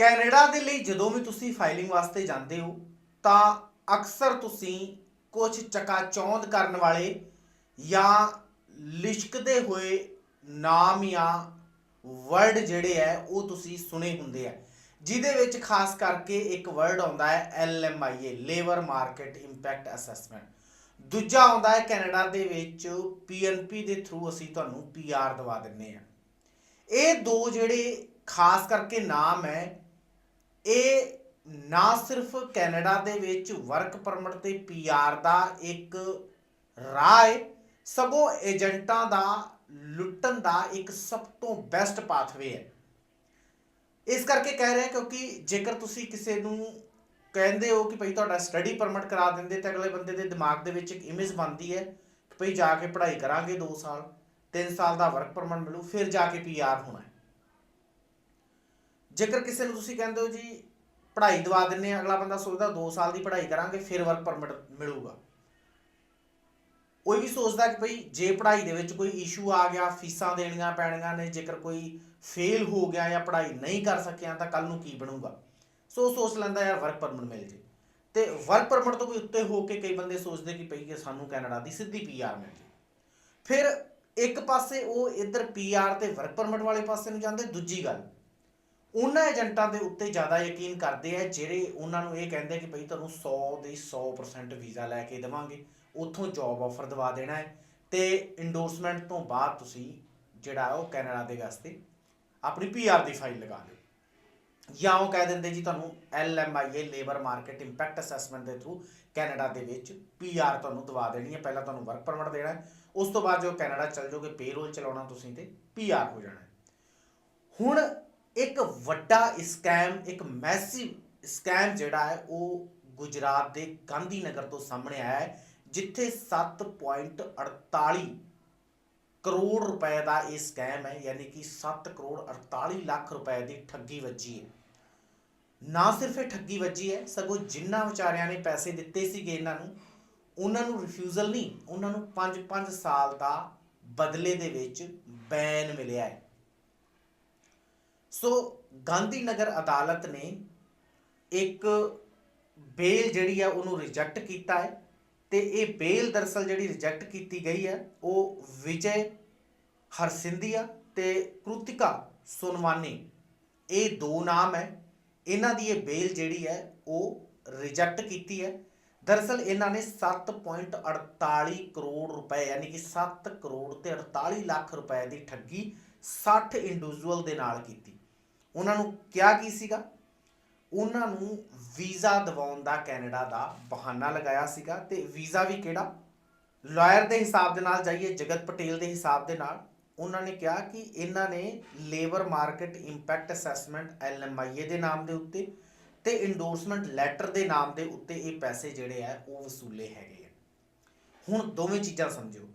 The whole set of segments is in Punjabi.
ਕੈਨੇਡਾ ਦੇ ਲਈ ਜਦੋਂ ਵੀ ਤੁਸੀਂ ਫਾਈਲਿੰਗ ਵਾਸਤੇ ਜਾਂਦੇ ਹੋ, ਤਾਂ ਅਕਸਰ ਤੁਸੀਂ ਕੁਝ ਚਕਾਚੌਂਧ ਕਰਨ ਵਾਲੇ ਜਾਂ ਲਿਸ਼ਕਦੇ ਹੋਏ ਨਾਮ ਜਾਂ ਵਰਡ ਜਿਹੜੇ ਹੈ, ਉਹ ਤੁਸੀਂ ਸੁਣੇ ਹੁੰਦੇ ਆ। ਜਿਹਦੇ ਵਿੱਚ ਖਾਸ ਕਰਕੇ ਇੱਕ ਵਰਡ ਆਉਂਦਾ ਹੈ, L M I A, labour market impact assessment. ਦੂਜਾ ਆਉਂਦਾ ਹੈ ਕੈਨੇਡਾ ਦੇ ਵਿੱਚ ਪੀ ਐੱਨ ਪੀ ਦੇ ਥਰੂ ਅਸੀਂ ਤੁਹਾਨੂੰ ਪੀ ਆਰ ਦਵਾ ਦਿੰਨੇ ਆ ਇਹ ਦੋ ਜਿਹੜੇ ਖਾਸ ਕਰਕੇ ਨਾਮ ਹੈ ਇਹ ਨਾ ਸਿਰਫ ਕੈਨੇਡਾ ਦੇ ਵਿੱਚ ਵਰਕ ਪਰਮਿਟ ਤੇ ਪੀਆਰ ਦਾ ਇੱਕ ਰਾਹ ਹੈ ਸਗੋਂ ਏਜੰਟਾਂ ਦਾ ਲੁੱਟਣ ਦਾ ਇੱਕ ਸਭ ਤੋਂ ਬੈਸਟ ਪਾਥਵੇ ਹੈ ਇਸ ਕਰਕੇ ਕਹਿ ਰਹੇ ਕਿਉਂਕਿ ਜੇਕਰ ਤੁਸੀਂ ਕਿਸੇ ਨੂੰ ਕਹਿੰਦੇ ਹੋ ਕਿ ਭਈ ਤੁਹਾਡਾ ਸਟੱਡੀ ਪਰਮਿਟ ਕਰਾ ਦਿੰਦੇ ਤਾਂ ਅਗਲੇ ਬੰਦੇ ਦੇ ਦਿਮਾਗ ਦੇ ਵਿੱਚ ਇੱਕ ਇਮੇਜ ਬਣਦੀ ਹੈ ਕਿ ਭਈ ਜਾ ਕੇ ਪੜ੍ਹਾਈ ਕਰਾਂਗੇ 2 ਸਾਲ 3 ਸਾਲ ਦਾ ਵਰਕ ਪਰਮਿਟ ਮਿਲੂ, ਫਿਰ ਜਾ ਕੇ ਪੀਆਰ ਹੋਣਾ ਜੇਕਰ ਕਿਸੇ ਨੂੰ ਤੁਸੀਂ ਕਹਿੰਦੇ ਹੋ ਜੀ, ਪੜ੍ਹਾਈ ਦਵਾ ਦਿੰਨੇ ਆ, ਅਗਲਾ ਬੰਦਾ ਸੋਚਦਾ 2 ਸਾਲ ਦੀ ਪੜ੍ਹਾਈ ਕਰਾਂਗੇ, ਫਿਰ ਵਰਕ ਪਰਮਿਟ ਮਿਲੂਗਾ। ਕੋਈ ਵੀ ਸੋਚਦਾ ਕਿ ਭਈ ਜੇ ਪੜ੍ਹਾਈ ਦੇ ਵਿੱਚ ਕੋਈ ਇਸ਼ੂ ਆ ਗਿਆ, ਫੀਸਾਂ ਦੇਣੀਆਂ ਪੈਣੀਆਂ ਨੇ, ਜੇਕਰ ਕੋਈ ਫੇਲ ਹੋ ਗਿਆ ਜਾਂ ਪੜ੍ਹਾਈ ਨਹੀਂ ਕਰ ਸਕਿਆ, ਤਾਂ ਕੱਲ ਨੂੰ ਕੀ ਬਣੂਗਾ? ਸੋ ਉਹ ਸੋਚ ਲੈਂਦਾ, ਯਾਰ ਵਰਕ ਪਰਮਿਟ ਮਿਲ ਜੇ। ਤੇ ਵਰਕ ਪਰਮਿਟ ਤੋਂ ਵੀ ਉੱਤੇ ਹੋ ਕੇ ਕਈ ਬੰਦੇ ਸੋਚਦੇ ਕਿ ਭਈ ਕਿ ਸਾਨੂੰ ਕੈਨੇਡਾ ਦੀ ਸਿੱਧੀ ਪੀਆਰ ਮਿਲ ਜੇ। ਫਿਰ ਇੱਕ ਪਾਸੇ ਉਹ ਇੱਧਰ ਪੀਆਰ ਤੇ ਵਰਕ ਪਰਮਿਟ ਵਾਲੇ ਪਾਸੇ ਨੂੰ ਜਾਂਦੇ, ਦੂਜੀ ਗੱਲ ਉਹਨਾਂ ਏਜੰਟਾਂ ਦੇ ਉੱਤੇ ਜ਼ਿਆਦਾ ਯਕੀਨ ਕਰਦੇ ਆ, ਜਿਹੜੇ ਉਹਨਾਂ ਨੂੰ ਇਹ ਕਹਿੰਦੇ ਕਿ ਭਈ ਤੁਹਾਨੂੰ 100 ਦੇ 100% ਵੀਜ਼ਾ ਲੈ ਕੇ ਦੇਵਾਂਗੇ, ਉੱਥੋਂ ਜੌਬ ਆਫਰ ਦਵਾ ਦੇਣਾ ਹੈ ਤੇ ਇੰਡੋਰਸਮੈਂਟ ਤੋਂ ਬਾਅਦ ਤੁਸੀਂ ਜਿਹੜਾ ਉਹ ਕੈਨੇਡਾ ਦੇ ਵਾਸਤੇ ਆਪਣੀ ਪੀਆਰ ਦੀ ਫਾਈਲ ਲਗਾ ਦਿਓ। ਜਾਂ ਉਹ ਕਹਿ ਦਿੰਦੇ ਜੀ ਤੁਹਾਨੂੰ LMIA labour market impact assessment ਦੇ ਥਰੂ ਕੈਨੇਡਾ ਦੇ ਵਿੱਚ ਪੀਆਰ ਤੁਹਾਨੂੰ ਦਵਾ ਦੇਣੀ ਹੈ, ਪਹਿਲਾਂ ਤੁਹਾਨੂੰ ਵਰਕ ਪਰਮਿਟ ਦੇਣਾ ਹੈ, ਉਸ ਤੋਂ ਬਾਅਦ ਜੋ ਕੈਨੇਡਾ ਚੱਲ ਜਾਓਗੇ ਪੇਰੋਲ ਚਲਾਉਣਾ ਤੁਸੀਂ ਤੇ ਪੀਆਰ ਹੋ ਜਾਣਾ ਹੁਣ ਇੱਕ ਵੱਡਾ ਸਕੈਮ ਇੱਕ ਮੈਸਿਵ ਸਕੈਮ ਜਿਹੜਾ ਹੈ, ਉਹ ਗੁਜਰਾਤ ਦੇ ਗਾਂਧੀ ਨਗਰ ਤੋਂ ਸਾਹਮਣੇ ਆਇਆ ਹੈ, ਜਿੱਥੇ 7.48 ਕਰੋੜ ਰੁਪਏ ਦਾ ਇਹ ਸਕੈਮ ਹੈ, ਯਾਨੀ ਕਿ 7 ਕਰੋੜ 48 ਲੱਖ ਰੁਪਏ ਦੀ ਠੱਗੀ ਵੱਜੀ ਹੈ। ਨਾ ਸਿਰਫ ਇਹ ਠੱਗੀ ਵੱਜੀ ਹੈ, ਸਗੋਂ ਜਿਨ੍ਹਾਂ ਵਿਚਾਰਿਆਂ ਨੇ ਪੈਸੇ ਦਿੱਤੇ ਸੀਗੇ ਇਹਨਾਂ ਨੂੰ, ਉਹਨਾਂ ਨੂੰ ਰਿਫਿਊਜ਼ਲ ਨਹੀਂ, ਉਹਨਾਂ ਨੂੰ 5-5 ਸਾਲ ਦਾ ਬਦਲੇ ਦੇ ਵਿੱਚ ਬੈਨ ਮਿਲਿਆ ਹੈ। ਸੋ ਗਾਂਧੀ ਨਗਰ ਅਦਾਲਤ ਨੇ ਇੱਕ ਬੇਲ ਜਿਹੜੀ ਹੈ ਉਹਨੂੰ ਰਿਜੈਕਟ ਕੀਤਾ ਹੈ ਤੇ ਇਹ ਬੇਲ ਦਰਸਲ ਜਿਹੜੀ ਰਿਜੈਕਟ ਕੀਤੀ ਗਈ ਹੈ, ਉਹ ਵਿਜੇ ਹਰਸਿੰਧੀਆ ਤੇ ਕ੍ਰਿਤਿਕਾ ਸੁਨਵਾਨੀ, ਇਹ ਦੋ ਨਾਮ ਹੈ। ਇਹਨਾਂ ਦੀ ਇਹ ਬੇਲ ਜਿਹੜੀ ਹੈ, ਉਹ ਰਿਜੈਕਟ ਕੀਤੀ ਹੈ। ਦਰਅਸਲ ਇਹਨਾਂ ਨੇ 7.48 ਕਰੋੜ ਰੁਪਏ, ਯਾਨੀ ਕਿ 7 ਕਰੋੜ ਤੇ 48 ਲੱਖ ਰੁਪਏ ਦੀ ਠੱਗੀ 60 ਇੰਡੀਵਿਜੂਅਲ ਦੇ ਨਾਲ ਕੀਤੀ। ਉਹਨਾਂ ਨੂੰ ਕਿਹਾ ਕੀ ਸੀਗਾ? ਉਹਨਾਂ ਨੂੰ ਵੀਜ਼ਾ ਦਿਵਾਉਣ ਦਾ ਕੈਨੇਡਾ ਦਾ ਬਹਾਨਾ ਲਗਾਇਆ ਸੀਗਾ ਤੇ ਵੀਜ਼ਾ ਵੀ ਕਿਹੜਾ? ਲਾਇਰ ਦੇ ਹਿਸਾਬ ਦੇ ਨਾਲ ਜਾਈਏ, ਜਗਤ ਪਟੇਲ ਦੇ ਹਿਸਾਬ ਦੇ ਨਾਲ, ਉਹਨਾਂ ਨੇ ਕਿਹਾ ਕਿ ਇਹਨਾਂ ਨੇ labour market impact assessment LMIA ਦੇ ਨਾਮ ਦੇ ਉੱਤੇ ਤੇ ਇੰਡੋਰਸਮੈਂਟ ਲੈਟਰ ਦੇ ਨਾਮ ਦੇ ਉੱਤੇ ਇਹ ਪੈਸੇ ਜਿਹੜੇ ਆ, ਉਹ ਵਸੂਲੇ ਹੈਗੇ ਆ। ਹੁਣ ਦੋਵੇਂ ਚੀਜ਼ਾਂ ਸਮਝੋ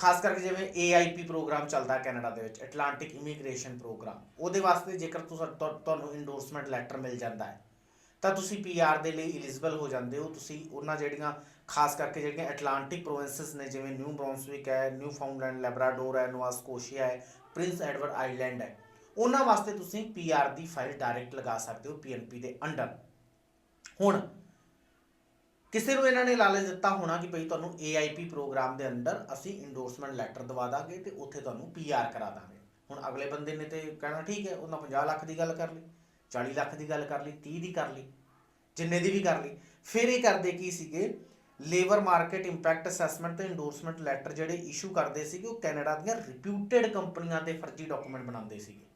ਖਾਸ ਕਰਕੇ ਜਿਵੇਂ AIP ਪ੍ਰੋਗਰਾਮ ਚੱਲਦਾ ਕੈਨੇਡਾ ਦੇ ਵਿੱਚ ਐਟਲਾਂਟਿਕ ਇਮੀਗ੍ਰੇਸ਼ਨ ਪ੍ਰੋਗਰਾਮ, ਉਹਦੇ ਵਾਸਤੇ ਜੇਕਰ ਤੁਹਾਨੂੰ ਇੰਡੋਰਸਮੈਂਟ ਲੈਟਰ ਮਿਲ ਜਾਂਦਾ ਹੈ, ਤਾਂ ਤੁਸੀਂ PR ਦੇ ਲਈ ਐਲੀਜੀਬਲ ਹੋ ਜਾਂਦੇ ਹੋ। ਤੁਸੀਂ ਉਹਨਾਂ ਜਿਹੜੀਆਂ, ਖਾਸ ਕਰਕੇ ਜਿਹੜੀਆਂ ਐਟਲਾਂਟਿਕ ਪ੍ਰੋਵਿੰਸਸ ਨੇ, ਜਿਵੇਂ ਨਿਊ ਬ੍ਰਾਂਸਵਿਕ ਹੈ ਨਿਊ ਫਾਊਂਡਲੈਂਡ ਲੈਬਰਾਡੋਰ ਹੈ ਨੋਵਾ ਸਕੋਸ਼ੀਆ ਹੈ ਪ੍ਰਿੰਸ ਐਡਵਰਡ ਆਈਲੈਂਡ ਹੈ, ਉਹਨਾਂ ਵਾਸਤੇ ਤੁਸੀਂ PR ਦੀ ਫਾਈਲ ਡਾਇਰੈਕਟ ਲਗਾ ਸਕਦੇ ਹੋ PNP ਦੇ ਅੰਡਰ ਹੁਣ ਕਿਸੇ ਨੂੰ ਇਹਨਾਂ ਨੇ ਲਾਲਚ ਦਿੱਤਾ ਹੋਣਾ ਕਿ ਭਈ ਤੁਹਾਨੂੰ AIP ਪ੍ਰੋਗਰਾਮ ਦੇ ਅੰਡਰ ਅਸੀਂ ਇੰਡੋਰਸਮੈਂਟ ਲੈਟਰ ਦਵਾ ਦਾਂਗੇ ਤੇ ਉੱਥੇ ਤੁਹਾਨੂੰ PR ਕਰਾ ਦਾਂਗੇ। ਹੁਣ ਅਗਲੇ ਬੰਦੇ ਨੇ ਤੇ ਕਹਿਣਾ ਠੀਕ ਹੈ, ਉਹਨਾਂ 50 ਲੱਖ ਦੀ ਗੱਲ ਕਰ ਲਈ 40 ਲੱਖ ਦੀ ਗੱਲ ਕਰ ਲਈ 30 ਦੀ ਕਰ ਲਈ, ਜਿੰਨੇ ਦੀ ਵੀ ਕਰ ਲਈ। ਫਿਰ ਇਹ ਕਰਦੇ ਕੀ ਸੀਗੇ? ਲੇਬਰ ਮਾਰਕੀਟ ਇੰਪੈਕਟ ਅਸੈਸਮੈਂਟ ਤੇ ਇੰਡੋਰਸਮੈਂਟ ਲੈਟਰ ਜਿਹੜੇ ਇਸ਼ੂ ਕਰਦੇ ਸੀਗੇ, ਉਹ ਕੈਨੇਡਾ ਦੀਆਂ ਰਿਪਿਊਟਡ ਕੰਪਨੀਆਂ ਤੇ ਫਰਜ਼ੀ ਡਾਕੂਮੈਂਟ ਬਣਾਉਂਦੇ ਸੀਗੇ।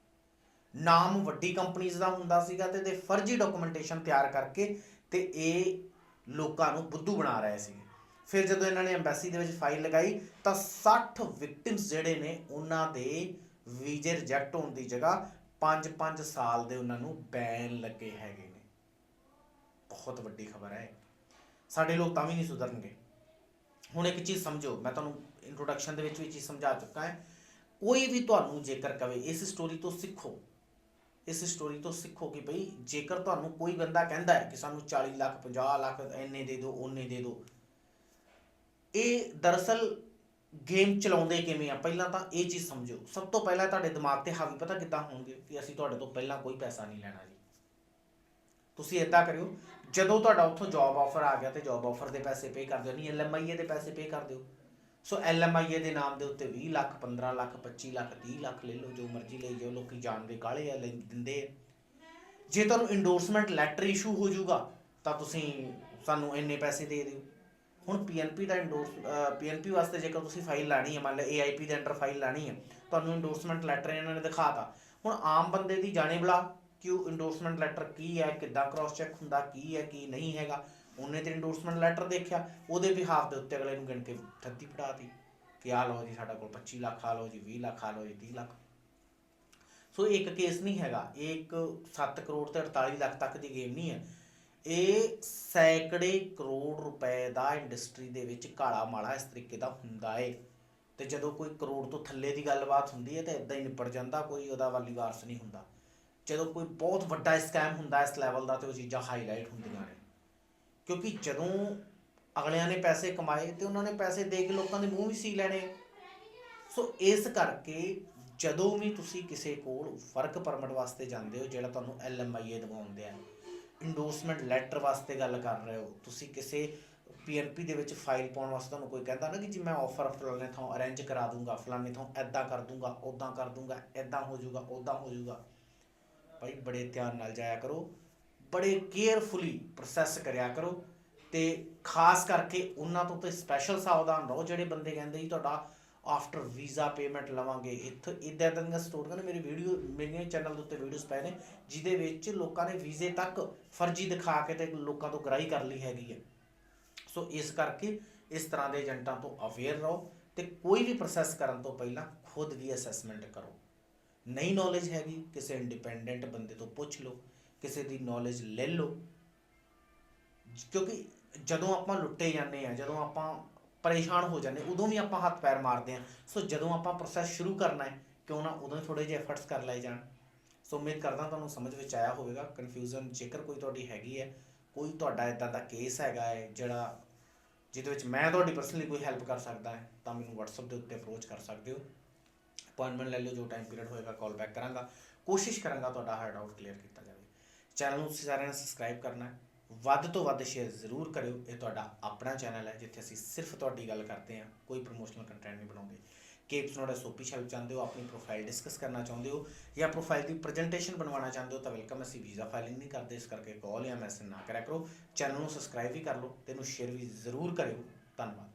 ਨਾਮ ਵੱਡੀ ਕੰਪਨੀਆਂ ਦਾ ਹੁੰਦਾ ਸੀਗਾ ਤੇ ਤੇ ਫਰਜ਼ੀ ਡਾਕੂਮੈਂਟੇਸ਼ਨ ਤਿਆਰ ਕਰਕੇ ਤੇ ਇਹ ਲੋਕਾਂ ਨੂੰ ਬੁੱਧੂ ਬਣਾ ਰਹੇ ਸੀਗੇ। ਫਿਰ ਜਦੋਂ ਇਹਨਾਂ ਨੇ ਐਮਬੈਸੀ ਦੇ ਵਿੱਚ ਫਾਈਲ ਲਗਾਈ, ਤਾਂ 60 ਵਿਕਟਿਮਸ ਜਿਹੜੇ ਨੇ, ਉਹਨਾਂ ਦੇ ਵੀਜ਼ੇ ਰਿਜੈਕਟ ਹੋਣ ਦੀ ਜਗ੍ਹਾ 5-5 ਸਾਲ ਦੇ ਉਹਨਾਂ ਨੂੰ ਬੈਨ ਲੱਗੇ ਹੈਗੇ ਨੇ। ਬਹੁਤ ਵੱਡੀ ਖਬਰ ਹੈ ਸਾਡੇ ਲੋਕ ਤਾਂ ਵੀ ਨਹੀਂ ਸੁਧਰਨਗੇ। ਹੁਣ ਇੱਕ ਚੀਜ਼ ਸਮਝੋ, ਮੈਂ ਤੁਹਾਨੂੰ ਇੰਟਰੋਡਕਸ਼ਨ ਦੇ ਵਿੱਚ ਵੀ ਚੀਜ਼ ਸਮਝਾ ਚੁੱਕਾ ਹਾਂ। ਕੋਈ ਵੀ ਤੁਹਾਨੂੰ ਜੇਕਰ ਕਵੇ, ਇਸ ਸਟੋਰੀ ਤੋਂ ਸਿੱਖੋ। ਇਸ ਸਟੋਰੀ ਤੋਂ ਸਿੱਖੋ ਕਿ ਭਈ ਜੇਕਰ ਤੁਹਾਨੂੰ ਕੋਈ ਬੰਦਾ ਕਹਿੰਦਾ ਹੈ ਕਿ ਸਾਨੂੰ 40 ਲੱਖ 50 ਲੱਖ ਇੰਨੇ ਦੇ ਦਿਓ ਉਹਨੇ ਦੇ ਦਿਓ, ਇਹ ਦਰਅਸਲ ਗੇਮ ਚਲਾਉਂਦੇ ਕਿਵੇਂ ਆ? ਪਹਿਲਾਂ ਤਾਂ ਇਹ ਚੀਜ਼ ਸਮਝੋ। ਸਭ ਤੋਂ ਪਹਿਲਾਂ ਤੁਹਾਡੇ ਦਿਮਾਗ ਤੇ ਹਾਵੀ ਪਤਾ ਕਿੱਦਾਂ ਹੋਣਗੇ ਕਿ ਅਸੀਂ ਤੁਹਾਡੇ ਤੋਂ ਪਹਿਲਾਂ ਕੋਈ ਪੈਸਾ ਨਹੀਂ ਲੈਣਾ ਜੀ। ਤੁਸੀਂ ਇਦਾਂ ਕਰਿਓ, ਜਦੋਂ ਤੁਹਾਡਾ ਉੱਥੋਂ ਜੌਬ ਆਫਰ ਆ ਗਿਆ ਤੇ ਜੌਬ ਆਫਰ ਦੇ ਪੈਸੇ ਪੇ ਕਰ ਦਿਓ, ਨਹੀਂ ਐਲਐਮਆਈਏ ਦੇ ਪੈਸੇ ਪੇ ਕਰ ਦਿਓ। ਸੋ ਐਲਐਮਆਈਏ ਦੇ ਨਾਮ ਦੇ ਉੱਤੇ 20 ਲੱਖ 15 ਲੱਖ 25 ਲੱਖ 30 ਲੱਖ ਲੈ ਲਓ, ਜੋ ਮਰਜ਼ੀ ਲਈ ਜਾਓ, ਲੋਕੀ ਜਾਣਦੇ ਕਾਲੇ ਆ, ਲੈ ਦਿੰਦੇ ਆ। ਜੇ ਤੁਹਾਨੂੰ ਇੰਡੋਰਸਮੈਂਟ ਲੈਟਰ ਇਸ਼ੂ ਹੋ ਜਾਊਗਾ, ਤਾਂ ਤੁਸੀਂ ਸਾਨੂੰ ਇੰਨੇ ਪੈਸੇ ਦੇ ਦਿਓ। ਹੁਣ ਪੀਐਨਪੀ ਦਾ ਇੰਡੋਰਸ ਪੀਐਨਪੀ ਵਾਸਤੇ ਜੇਕਰ ਤੁਸੀਂ ਫਾਈਲ ਲਾਣੀ ਹੈ ਮੰਨ ਲਓ ਏਆਈਪੀ ਦੇ ਅੰਡਰ ਫਾਈਲ ਲਾਣੀ ਹੈ ਤੁਹਾਨੂੰ ਇੰਡੋਰਸਮੈਂਟ ਲੈਟਰ ਇਹਨਾਂ ਨੇ ਦਿਖਾਤਾ। ਹੁਣ ਆਮ ਬੰਦੇ ਦੀ ਜਾਣੇ ਬਲਾ ਕਿ ਉਹ ਇੰਡੋਰਸਮੈਂਟ ਲੈਟਰ ਕੀ ਹੈ, ਕਿੱਦਾਂ ਕ੍ਰਾਸ ਚੈੱਕ ਹੁੰਦਾ, ਕੀ ਹੈ, ਕੀ ਨਹੀਂ ਹੈਗਾ। ਉਹਨੇ ਤੇ ਇੰਡੋਰਸਮੈਂਟ ਲੈਟਰ ਦੇਖਿਆ, ਉਹਦੇ ਬਿਹਾਫ ਦੇ ਉੱਤੇ ਅਗਲੇ ਨੂੰ ਗਿਣ ਕੇ ਠੱਤੀ ਫੜਾਤੀ ਕਿ ਆ ਲਓ ਜੀ ਸਾਡਾ ਕੋਲ 25 ਲੱਖ ਆ ਲਓ ਜੀ 20 ਲੱਖ ਆ ਲਓ ਜੀ 30 ਲੱਖ। ਸੋ ਇੱਕ ਕੇਸ ਨਹੀਂ ਹੈਗਾ, ਇਹ ਇੱਕ 7 ਕਰੋੜ ਤੇ 48 ਲੱਖ ਤੱਕ ਦੀ ਗੇਮ ਨਹੀਂ ਹੈ। ਇਹ ਸੈਂਕੜੇ ਕਰੋੜ ਰੁਪਏ ਦਾ ਇੰਡਸਟਰੀ ਦੇ ਵਿੱਚ ਕਾਲਾ ਮਾਲਾ ਇਸ ਤਰੀਕੇ ਦਾ ਹੁੰਦਾ ਏ। ਤੇ ਜਦੋਂ ਕੋਈ ਕਰੋੜ ਤੋਂ ਥੱਲੇ ਦੀ ਗੱਲਬਾਤ ਹੁੰਦੀ ਹੈ ਤਾਂ ਇਦਾਂ ਹੀ ਨਿਪਟ ਜਾਂਦਾ, ਕੋਈ ਉਹਦਾ ਵਾਲੀ ਵਾਰਸ ਨਹੀਂ ਹੁੰਦਾ। ਜਦੋਂ ਕੋਈ ਬਹੁਤ ਵੱਡਾ ਸਕੈਮ ਹੁੰਦਾ ਇਸ ਲੈਵਲ ਦਾ, ਤੇ ਉਹ ਚੀਜ਼ਾਂ ਹਾਈਲਾਈਟ ਹੁੰਦੀਆਂ ਨੇ। ਕਿਉਂਕਿ ਜਦੋਂ ਅਗਲਿਆਂ ਨੇ ਪੈਸੇ ਕਮਾਏ ਤੇ ਉਹਨਾਂ ਨੇ ਪੈਸੇ ਦੇ ਕੇ ਲੋਕਾਂ ਦੇ ਮੂੰਹ ਵੀ ਸੀ ਲੈਣੇ। ਸੋ ਇਸ ਕਰਕੇ ਜਦੋਂ ਵੀ ਤੁਸੀਂ ਕਿਸੇ ਕੋਲ ਵਰਕ ਪਰਮਿਟ ਵਾਸਤੇ ਜਾਂਦੇ ਹੋ, ਜਿਹੜਾ ਤੁਹਾਨੂੰ ਐਲਐਮਆਈਏ ਦਿਵਾਉਂਦੇ ਆ ਇੰਡੋਰਸਮੈਂਟ ਲੈਟਰ ਵਾਸਤੇ ਗੱਲ ਕਰ ਰਹੇ ਹੋ, ਤੁਸੀਂ ਕਿਸੇ ਪੀਐਨਪੀ ਦੇ ਵਿੱਚ ਫਾਈਲ ਪਾਉਣ ਵਾਸਤੇ ਤੁਹਾਨੂੰ ਕੋਈ ਕਹਿੰਦਾ ਨਾ ਕਿ ਜੀ ਮੈਂ ਆਫਰ ਫਲਾਣੇ ਥਾਂ ਅਰੇਂਜ ਕਰਾ ਦੂੰਗਾ, ਫਲਾਣੇ ਥਾਂ ਐਦਾਂ ਕਰ ਦੂੰਗਾ ਉਦਾਂ ਕਰ ਦੂੰਗਾ ਐਦਾਂ ਹੋ ਜਾਊਗਾ ਉਦਾਂ ਹੋ ਜਾਊਗਾ। ਭਾਈ ਬੜੇ ਧਿਆਨ ਨਾਲ ਜਾਇਆ ਕਰੋ। ਬੜੇ ਕੇਅਰਫੁਲੀ ਪ੍ਰੋਸੈਸ ਕਰਿਆ ਕਰੋ ਤੇ ਖਾਸ ਕਰਕੇ ਉਹਨਾਂ ਤੋਂ ਤੇ ਸਪੈਸ਼ਲ ਸਾਵਧਾਨ ਰਹੋ ਜਿਹੜੇ ਬੰਦੇ ਕਹਿੰਦੇ ਜੀ ਤੁਹਾਡਾ ਆਫਟਰ ਵੀਜ਼ਾ ਪੇਮੈਂਟ ਲਵਾਂਗੇ, ਇੱਥੇ ਇਦਾਂ ਇਦਾਂ ਦੀਆਂ ਸਟੋਰੀਆਂ ਨੇ, ਮੇਰੇ ਵੀਡੀਓ ਮੇਰੇ ਚੈਨਲ ਦੇ ਉੱਤੇ ਵੀਡੀਓਜ਼ ਪਏ ਨੇ, ਜਿਹਦੇ ਵਿੱਚ ਲੋਕਾਂ ਨੇ ਵੀਜ਼ੇ ਤੱਕ ਫਰਜ਼ੀ ਦਿਖਾ ਕੇ ਤੇ ਲੋਕਾਂ ਤੋਂ ਗ੍ਰਾਈ ਕਰ ਲਈ ਹੈਗੀ ਹੈ। ਸੋ ਇਸ ਕਰਕੇ ਇਸ ਤਰ੍ਹਾਂ ਦੇ ਏਜੰਟਾਂ ਤੋਂ ਅਵੇਅਰ ਰਹੋ ਤੇ ਕੋਈ ਵੀ ਪ੍ਰੋਸੈਸ ਕਰਨ ਤੋਂ ਪਹਿਲਾਂ ਖੁਦ ਵੀ ਅਸੈਸਮੈਂਟ ਕਰੋ। ਨਹੀਂ ਨੌਲੇਜ ਹੈਗੀ, ਕਿਸੇ ਇੰਡੀਪੈਂਡੈਂਟ ਬੰਦੇ ਤੋਂ ਪੁੱਛ ਲਓ। ਕਿਸੇ ਦੀ ਨੌਲੇਜ ਲੈ ਲਓ। ਕਿਉਂਕਿ ਜਦੋਂ ਆਪਾਂ ਲੁੱਟੇ ਜਾਂਦੇ ਆ ਜਦੋਂ ਆਪਾਂ ਪਰੇਸ਼ਾਨ ਹੋ ਜਾਂਦੇ ਉਦੋਂ ਵੀ ਆਪਾਂ ਹੱਥ ਪੈਰ ਮਾਰਦੇ ਆ ਸੋ ਜਦੋਂ ਆਪਾਂ ਪ੍ਰੋਸੈਸ ਸ਼ੁਰੂ ਕਰਨਾ ਹੈ, ਕਿਉਂ ਨਾ ਉਦੋਂ ਹੀ ਥੋੜੇ ਜਿਹੇ ਐਫਰਟਸ ਕਰ ਲਏ ਜਾਣ। ਸੋ ਉਮੀਦ ਕਰਦਾ ਤੁਹਾਨੂੰ ਸਮਝ ਵਿੱਚ ਆਇਆ ਹੋਵੇਗਾ ਕਨਫਿਊਜ਼ਨ ਜੇਕਰ ਕੋਈ ਤੁਹਾਡੀ ਹੈਗੀ ਹੈ, ਕੋਈ ਤੁਹਾਡਾ ਇਦਾਂ ਦਾ ਕੇਸ ਹੈਗਾ ਹੈ, ਜਿਹੜਾ ਜਿਹਦੇ ਵਿੱਚ ਮੈਂ ਤੁਹਾਡੀ ਪਰਸਨਲੀ ਕੋਈ ਹੈਲਪ ਕਰ ਸਕਦਾ ਹੈ, ਤਾਂ ਮੈਨੂੰ WhatsApp ਦੇ ਉੱਤੇ ਅਪਰੋਚ ਕਰ ਸਕਦੇ ਹੋ। ਅਪਾਇੰਟਮੈਂਟ ਲੈ ਲਿਓ, ਜੋ ਟਾਈਮ ਪੀਰੀਅਡ ਹੋਏਗਾ ਕਾਲ ਬੈਕ ਕਰਾਂਗਾ। ਕੋਸ਼ਿਸ਼ ਕਰਾਂਗਾ ਤੁਹਾਡਾ ਹਰ ਡਾਊਟ ਕਲੀਅਰ ਕੀਤਾ ਜਾਵੇ। ਚੈਨਲ ਨੂੰ ਤੁਸੀਂ ਸਾਰਿਆਂ ਨੇ ਸਬਸਕ੍ਰਾਈਬ ਕਰਨਾ ਹੈ। ਵੱਧ ਤੋਂ ਵੱਧ ਸ਼ੇਅਰ ਜ਼ਰੂਰ ਕਰਿਓ। ਇਹ ਤੁਹਾਡਾ ਆਪਣਾ ਚੈਨਲ ਹੈ, ਜਿੱਥੇ ਅਸੀਂ ਸਿਰਫ ਤੁਹਾਡੀ ਗੱਲ ਕਰਦੇ ਹਾਂ। ਕੋਈ ਪ੍ਰੋਮੋਸ਼ਨਲ ਕੰਟੈਂਟ ਨਹੀਂ ਬਣਾਉਂਦੇ। ਕੇਪਸ ਨੋਟ ਐਸਓਪੀ ਹੈਲਪ ਚਾਹੁੰਦੇ ਹੋ, ਆਪਣੀ ਪ੍ਰੋਫਾਈਲ ਡਿਸਕਸ ਕਰਨਾ ਚਾਹੁੰਦੇ ਹੋ ਜਾਂ ਪ੍ਰੋਫਾਈਲ ਦੀ ਪ੍ਰੈਜੈਂਟੇਸ਼ਨ ਬਣਵਾਉਣਾ ਚਾਹੁੰਦੇ ਹੋ, ਤਾਂ ਵੈਲਕਮ ਅਸੀਂ ਵੀਜ਼ਾ ਫਾਈਲਿੰਗ ਨਹੀਂ ਕਰਦੇ, ਇਸ ਕਰਕੇ ਕਾਲ ਜਾਂ ਮੈਸੇਜ ਨਾ ਕਰਿਆ ਕਰੋ। ਚੈਨਲ ਨੂੰ ਸਬਸਕ੍ਰਾਈਬ ਵੀ ਕਰ ਲਓ ਤੇ ਇਹਨੂੰ ਸ਼ੇਅਰ ਵੀ ਜ਼ਰੂਰ ਕਰਿਓ। ਧੰਨਵਾਦ।